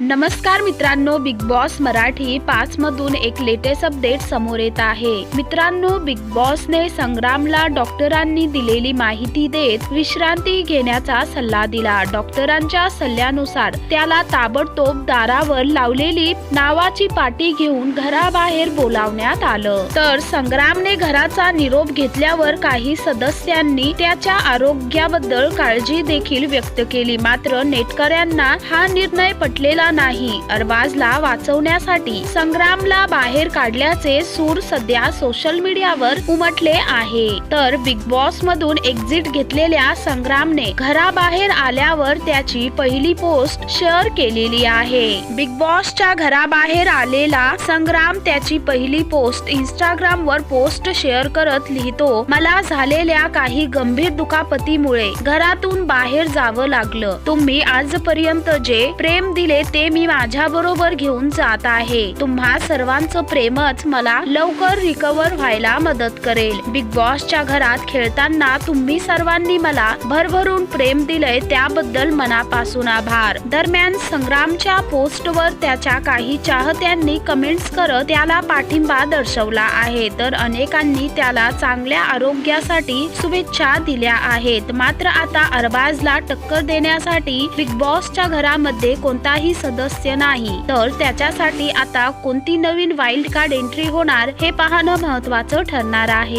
नमस्कार मित्रांनो big boss Marathi पाच मधून एक लेटेस्ट अपडेट समोर येत आहे. मित्रांनो बिग बॉसने संग्रामला डॉक्टरांनी दिलेली माहिती देत विश्रांती घेण्याचा सल्ला दिला. डॉक्टरांच्या सल्ल्यानुसार त्याला ताबडतोब दारावर लावलेली नावाची पाटी घेऊन घराबाहेर बोलावण्यात आलं. तर संग्रामने घराचा निरोप घेतल्यावर काही सदस्यांनी त्याच्या आरोग्याबद्दल काळजी देखील व्यक्त केली. मात्र नेटकऱ्यांना हा निर्णय पटलेला नाही. अरबाजला वाचवण्यासाठी संग्रामला बाहेर काढल्याचे सूर सध्या सोशल मीडियावर उमटले आहे. तर बिग बॉस मधून एक्झिट घेतलेल्या संग्रामने घराबाहेर आल्यावर त्याची पहिली पोस्ट शेअर केलेली आहे. बिग बॉसच्या घराबाहेर आलेला संग्राम त्याची पहिली पोस्ट इंस्टाग्राम वर पोस्ट शेअर करत लिहितो मला झालेल्या काही गंभीर दुखापतीमुळे घरातून बाहेर जावं लागलं. तुम्ही आजपर्यंत जे प्रेम दिले ते मी माझ्या बरोबर घेऊन जात आहे. तुम्हा सर्वांचं प्रेमच मला लवकर रिकवर व्हायला मदत करेल. बिग बॉसच्या घरात खेळताना तुम्ही सर्वांनी मला भरभरून प्रेम दिलंय त्याबद्दल मनापासून आभार. दरम्यान संग्रामच्या पोस्टवर त्याच्या काही चाहत्यांनी कमेंट्स करत त्याला पाठिंबा दर्शवला आहे. तर अनेकांनी त्याला चांगल्या आरोग्यासाठी शुभेच्छा दिल्या आहेत. मात्र आता अरबाजला टक्कर देण्यासाठी बिग बॉसच्या घरामध्ये कोणताही सदस्य नाही. तर त्याच्यासाठी आता कोणती नवीन वाईल्ड कार्ड एंट्री होणार हे पाहणं महत्वाचं ठरणार आहे.